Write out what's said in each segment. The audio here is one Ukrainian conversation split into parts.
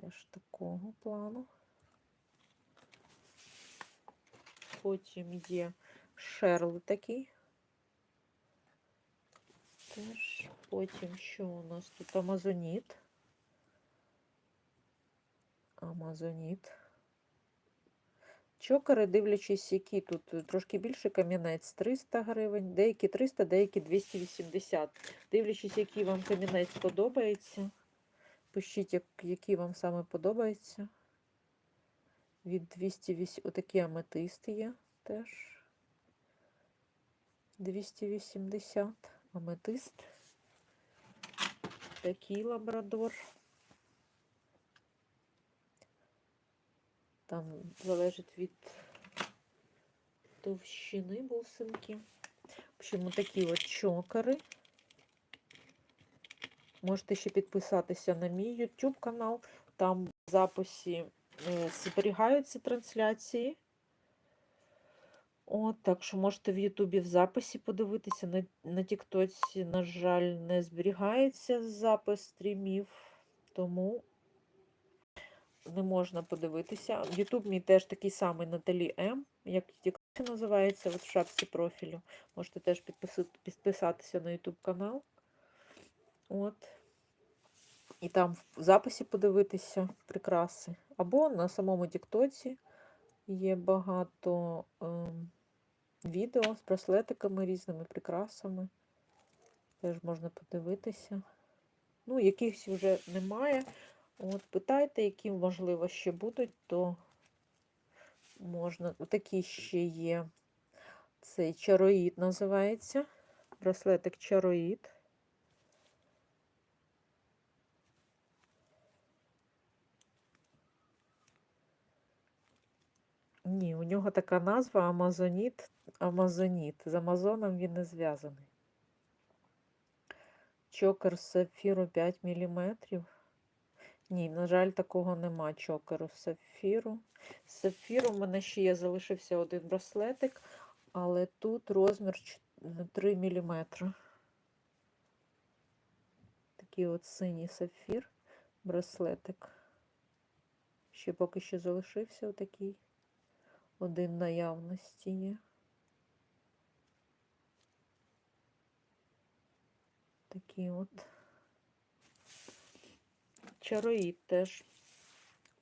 Теж такого плану. Потім є шерл такий. Теж. Потім що у нас тут? Амазоніт. Амазоніт. Чокери, дивлячись, які тут е, трошки більше камінець 300 гривень, деякі 300, деякі 280. Дивлячись, який вам камінець подобається. Пишіть, як, який вам саме подобається. Від 208, отакі аметисти є теж. 280 аметист. Такий лабрадор. Там залежить від товщини бусинки. В общем, такі от чокери. Можете ще підписатися на мій YouTube канал. Там в записі зберігаються трансляції. От, так що можете в Ютубі в записі подивитися. На, на Тіктоці, на жаль, не зберігається запис стрімів, тому не можна подивитися. Ютуб мій теж такий самий Наталі М, як Тіктоці називається, от в шапці профілю. Можете теж підписати, підписатися на Ютуб канал. От. І там в записі подивитися прикраси. Або на самому Тіктоці є багато ем, відео з браслетиками різними прикрасами. Теж можна подивитися. Ну, якихось вже немає. От, питайте, які, можливо, ще будуть, то можна. Такі ще є. Цей чароїд називається. Браслетик чароїд. Ні, у нього така назва Амазоніт. Амазоніт. З Амазоном він не зв'язаний. Чокер з сапфіру 5 мм. Ні, на жаль, такого нема чокеру з сапфіру. З сапфіру в мене ще є залишився один браслетик, але тут розмір 3 мм. Такий от синій сапфір, браслетик. Ще поки що залишився отакий. Один наявності є. Такий от. Чароїд теж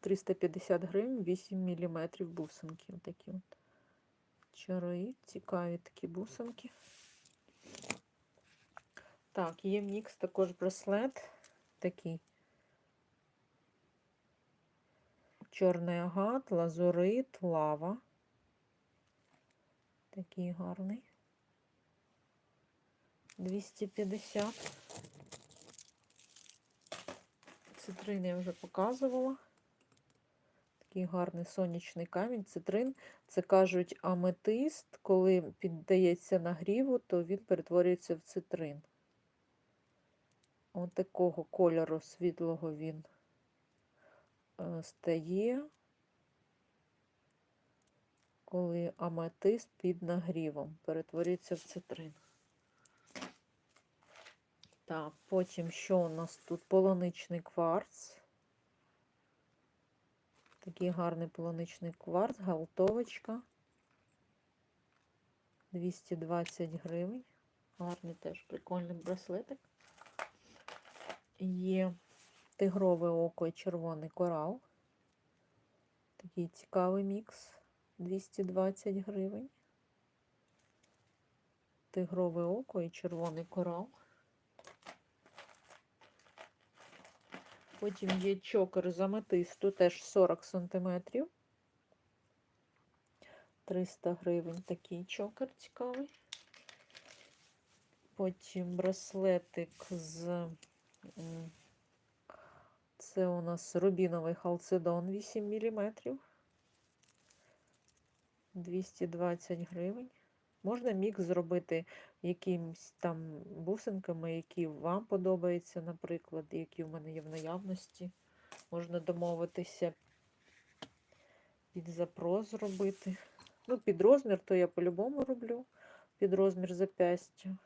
350 гривень, 8 мм бусинки. Отакі от. Чароїд, цікаві такі бусинки. Так, є мікс також браслет. Такий. Чорний агат, лазурит, лава. Такий гарний. 250. Цитрин я вже показувала. Такий гарний сонячний камінь. Цитрин, це кажуть аметист, коли піддається нагріву, то він перетворюється в цитрин. Ось такого кольору світлого він е, стає, коли аметист під нагрівом перетворюється в цитрин. Так, потім що у нас тут? Полуничний кварц. Такий гарний полуничний кварц, галтовочка. 220 гривень. Гарний теж прикольний браслетик. Є тигрове око і червоний корал. Такий цікавий мікс. 220 гривень. Тигрове око і червоний корал. Потім є чокер з аметисту, теж 40 см. 300 гривень такий чокер цікавий. Потім браслетик з це у нас рубіновий халцедон 8 мм. 220 гривень. Можна мікс зробити якимось там бусинками, які вам подобаються, наприклад, які в мене є в наявності. Можна домовитися під запрос зробити. Ну, під розмір, то я по-любому роблю. Під розмір запястя.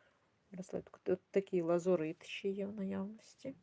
От такий лазурит ще є в наявності.